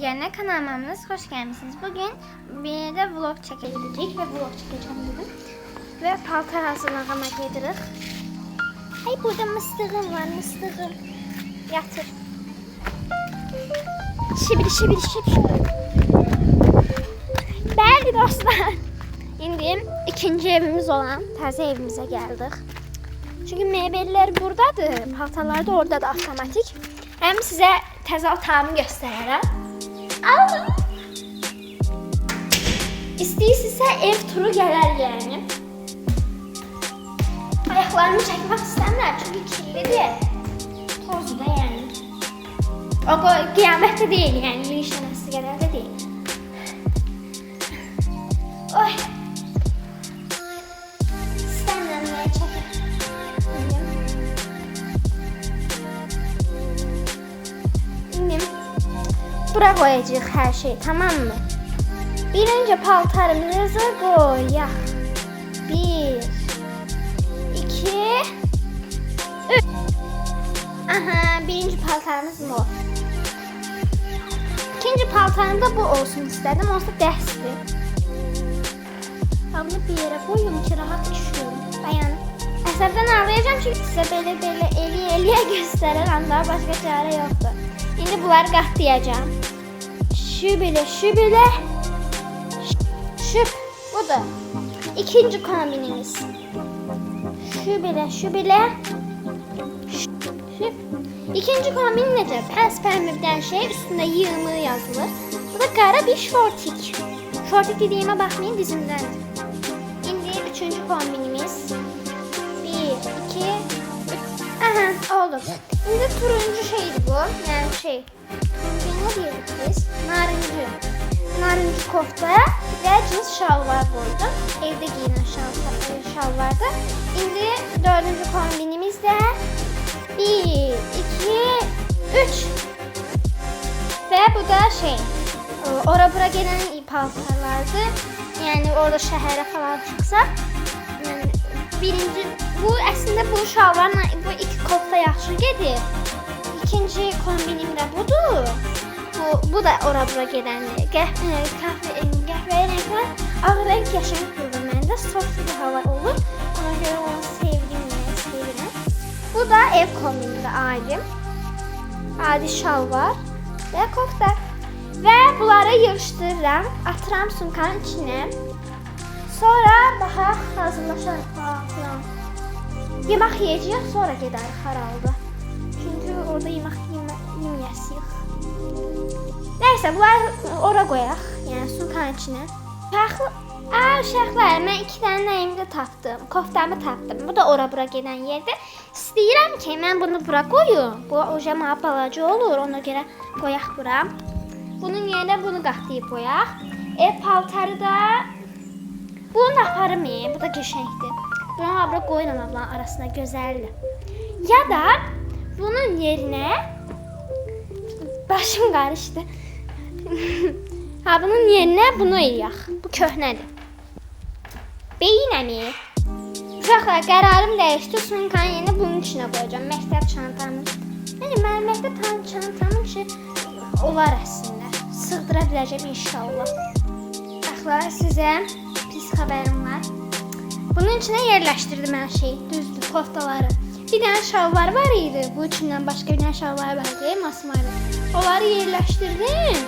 Peygamber kanalımız hoş gelmişsiniz. Bugün bir de vlog çekecek ve vlog çekeceğim dedim. Ve paltar hazırlamak edirik. Ay burada mıstığım var mıstığım. Yatır. Şibiri şibiri şibiri. Bəli dostlar. İndi ikinci evimiz olan təzə evimizə gəldik. Çünki mebellər buradadır, paltarlar da oradadır avtomatik. Həm sizə təzə otağımı göstərərəm. İstəyirsinizsə ev turu gələr yəni. Ayaqlarımı çəkmək istəmirəm çünki kirlidir. Tozdur da yəni. O qo- qiyamət də deyil yəni, yürüyüş nəsi qədər Bura koyacağız her şey tamam mı? Bir önce paltarımızı koyak. Bir, iki, üç. Aha birinci paltarımız bu. İkinci paltarım da bu olsun istedim. Olsa dərsdir. Bunu bir yere koyuyorum ki rahat düşüyorum. Yani əsəbdən ağlayacağım çünkü sizə belə belə eliyə eliyə göstərir. Anda başqa çarə yoxdur. İndi bunları qatlayacağım. Şu belə. Şu, bu da. İkinci kombinimiz. Şu belə. Şu. İkinci kombin pəmir bir dənə şey, üstündə yığımı yazılır. Bu da qara bir şortik. Şortik dediyimə baxmayın, dizimdən. İndi üçüncü kombinimiz. Bir, iki, üç. Aha oldu. Şimdi turuncu şeydi bu. Yani şey. Biz? Narıncı. Narıncı kofta ve cins şalvar koydum. Evde giyinen şal, şalvardı. Şimdi dördüncü kombinimiz de bir, iki, üç. Ve bu da şey. e, Ora bura gelen paltarlardı. Yani orada şəhərə falan çıxsaq. yani birinci bu əslində bu şalvarla bu iki kofta yaxşı gedir. Bu, bu da ora bura gedəndir. Qəh kahve e, qəhvəyi rəng var. Ağ rəng qəşəng durur məndə. Soft bir hava olur. Ona görə onu sevdim, yəni sevirəm. Bu da ev kombinində alim. Adi şalvar və kofta. Və bunları yığışdırıram, atıram sumkanın içinə. Sonra baxaq, hazırlaşarıq falan filan. Yemək yeyəcəyik, sonra gedərik haralda. Çünki orada yemək yemə, yeməyəsiyik. Nəysə, bunları ora qoyaq, yəni sumkanın içinə. Şaxlı, Aa, uşaqlar, mən iki dənə nəyimi də tapdım. Koftamı tapdım. Bu da ora bura gedən yerdir. İstəyirəm ki, mən bunu bura qoyum. Bu oja mənə balaca olur, ona görə qoyaq bura. Bunun yerinə bunu qatlayıb qoyaq. Ev paltarı da bunu aparım, e, bu da qəşəngdir. Bunu abra qoyuram ablanın arasına, gözəldir. Ya da bunun yerinə başım qarışdı. ha bunun yerinə bunu eləyək. Bu köhnədir. Beyinəmi? Uşaqlar qərarım dəyişdi. Sumkanın yerinə bunun içinə qoyacağam. Məktəb çantamı. Yəni mənim məktəb çantamın içi olar əslində. Sığdıra biləcəm inşallah. Uşaqlar sizə pis xəbərim var. Bunun içinə yerləşdirdim hər şeyi. Düzdür, koftaları. Bir dənə şalvar var idi. Bu içindən başqa bir dənə şalvar var idi, masmavi. Onları yerləşdirdim.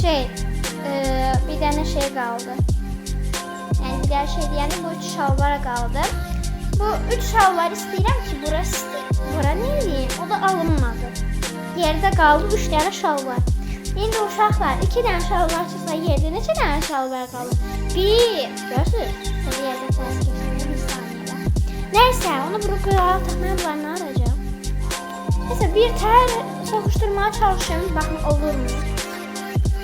Şey, e, bir dənə şey qaldı. Yəni bir dənə şey deyəndə bu üç şalvara qaldı. Bu üç şalvar istəyirəm ki, burası bura edeyim? O da alınmadı. Yerdə qaldı üç dənə şalvar. İndi uşaqlar iki dənə şalvar çıxsa yerdə neçə dənə şalvar qalır? Bir, görürsünüz? Sonra yerdə keçirdim bir saniyədə. Nəysə, onu bura qoyaq, mən bunları Nəysə, bir tər soxuşdurmaya çalışım, baxın olurmu?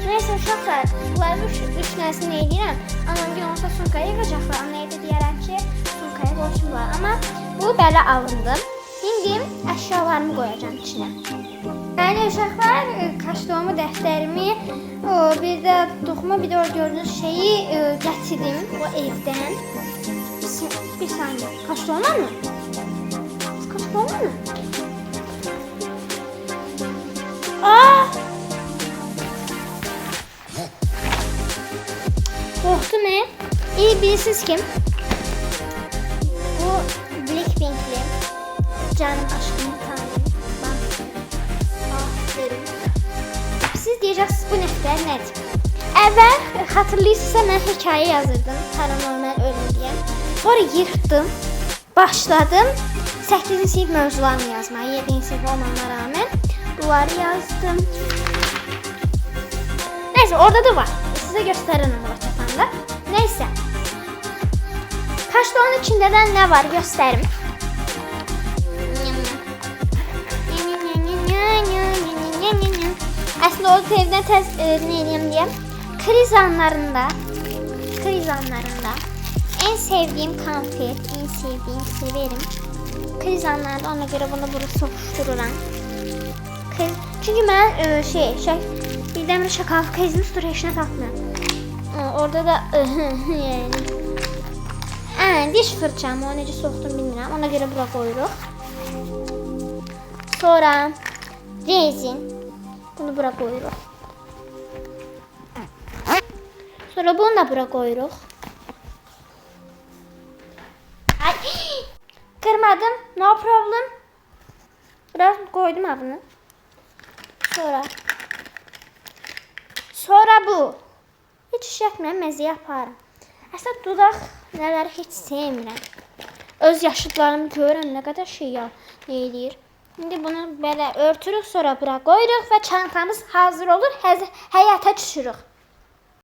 Nəysə uşaqlar, bunları üç, üç dənəsini eləyirəm. Anam gün olsa sumkaya yığacaqlar. Anaya da deyərəm ki, sumkaya qoşurlar. Amma bu belə alındı. İndi əşyalarımı qoyacağam içinə. Yəni uşaqlar, e, kaşdomu, dəftərimi, bir də toxumu, bir də o gördüyünüz şeyi e, gətirdim o evdən. Bir- Bir saniyə. Kaşdoma mı? Kaşdoma mı? Aa! Oh, Korktu ne? İyi birisiz kim? Bu Blackpink'li. Canım aşkım tanrım. Ben aferin. Siz diyeceksiniz bu nefter nedir? Evvel hatırlayırsınız ben hikaye yazırdım. Paranormal ölüm diye. Sonra yırttım. Başladım. 8-ci sinif mövzularını yazmaya, 7. sinif olmamına rağmen bunları yazdım. Neyse orada da var. Size gösteririm ama çatanda. Neyse. Kaçta onun içinden ne var gösterim. Aslında o evden tez e, ne diyeyim diye. Kriz anlarında kriz anlarında en sevdiğim konfet, en sevdiğim severim. Kriz anlarında ona göre bunu bunu sokuştururam. Kriz, çünkü ben e, şey, şey birden bir şakalı krizini tutur yaşına kalkmıyorum. E, Orada da yani. Aa, diş fırçamı o necə soxdum bilmirəm. Ona görə bura qoyuruq. Sonra rezin. Bunu bura qoyuruq. Sonra bunu da bura qoyuruq. Kırmadım. No problem. Biraz koydum ha bunu. Sonra. Sonra bu. Hiç iş yapmayan meze yaparım. Əslində dodaq nələri heç sevmirəm. Öz yaşıdlarımı görürəm nə qədər şey ya nə eləyir. İndi bunu belə örtürük, sonra bura qoyuruq və çantamız hazır olur. Həz həyata düşürük.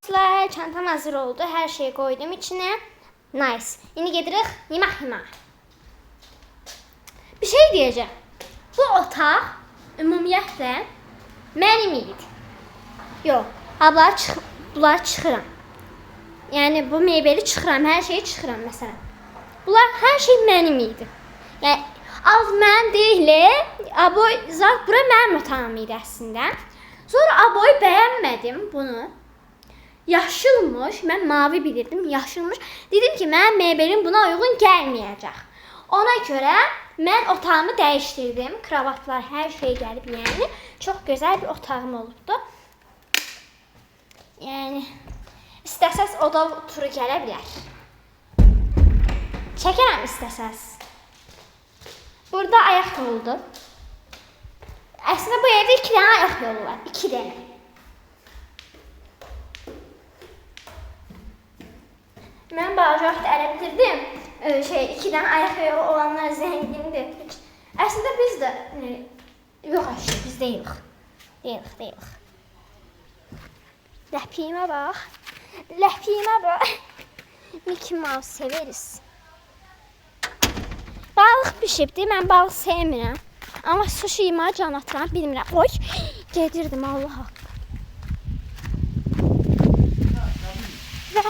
Dostlar, çantam hazır oldu. Hər şeyi qoydum içinə. Nice. İndi gedirik yemək yemək. Bir şey deyəcəm. Bu otaq ümumiyyətlə mənim idi. Yox, ablar çıx bunlar çıxıram. Yəni bu meyvəli çıxıram, hər şeyi çıxıram məsələn. Bunlar hər şey mənim idi. Yəni az mənim deyil, aboy zat bura mənim otağım idi əslində. Sonra aboyu bəyənmədim bunu. Yaşılmış, mən mavi bilirdim, yaşılmış. Dedim ki, mənim meyvəlim buna uyğun gəlməyəcək. Ona görə mən otağımı dəyişdirdim. Kravatlar, hər şey gəlib, yəni çox gözəl bir otağım olubdu. Yəni İstəsəz oda turu gələ bilər. Çəkərəm istəsəz. Burada ayaq yoludur. Əslində bu evdə iki dənə ayaq yolu var. İki dənə. Mən balaca vaxt ələ bitirdim. Ee, şey, iki dənə ayaq yolu olanlar zəngindir. Heç- Əslində biz də e, yox əşi, biz deyilik. Deyilik, deyilik. Ləpiyimə bax. Ləpiyimə bax. Mickey Mouse severiz. Balıq bişibdi. Mən balıq sevmirəm. Amma sushi yeməyə can atıram, bilmirəm. Oy, gedirdim Allah haqqı. Və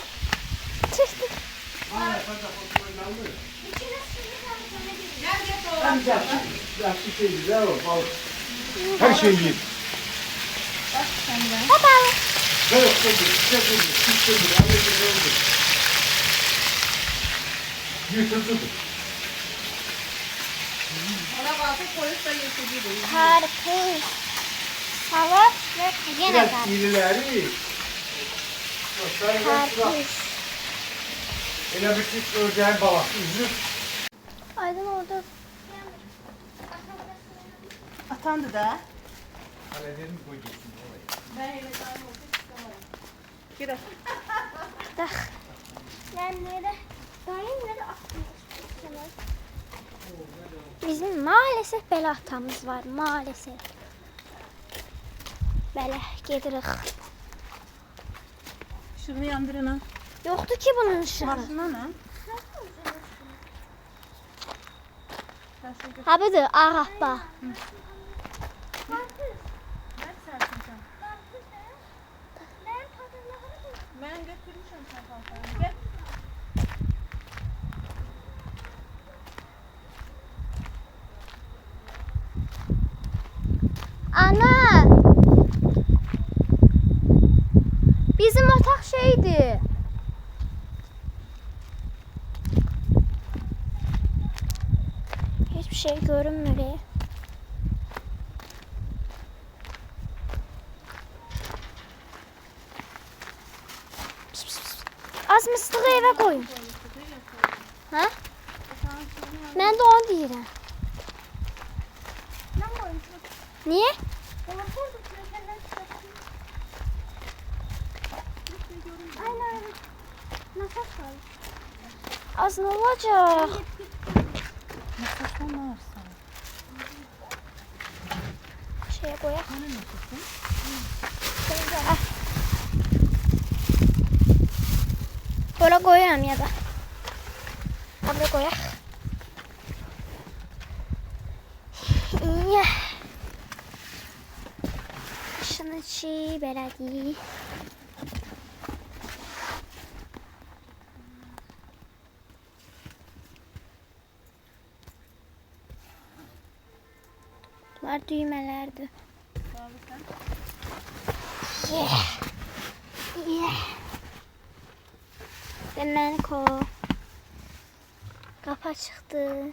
çıxdı. Hem yaşlı, yaşlı şey güzel o balık. Her şeyi yiyeyim. Ha balıq. Balık da bir, çiçek de bir, kuş da bir, ayı da bir oldu. Yırtıldı. Ona bakıp polis de yırtıcıydı. Karpuz. Salat və yenə Biraz karpuz. irileri. Bak. Karpuz. Çift ördeğin balık. Üzüp. Aydın orada. Atandı da. Halederim koyacaksın. Ben öyle sarım olsun istemem. Gir Dax. Mən nerə? Dayım nerə atmış? Bizim maalesef belə atamız var, maalesef. Belə gedirik. Şunu yandırın ha. Yoxdur ki bunun ışığı. Maşından ha. Ha budur, ağappa. Ben sersin sen. Ben götürmüşüm. Gel. Ana! Bizim otaq şeydi. Hiçbir şey görünmüyor. Pis, pis, pis. Az mıstığı eve koyun. Ha? Ben de onu deyirəm. Niye? Az ne olacak? Şeye koyak. Ah. Böyle koyuyorum ya da. Burada koyak. Ya. Şunu çiğ beledi. Bunlar düğmelerdi. Yeah. Yeah. Demen ko. Kapı çıktı.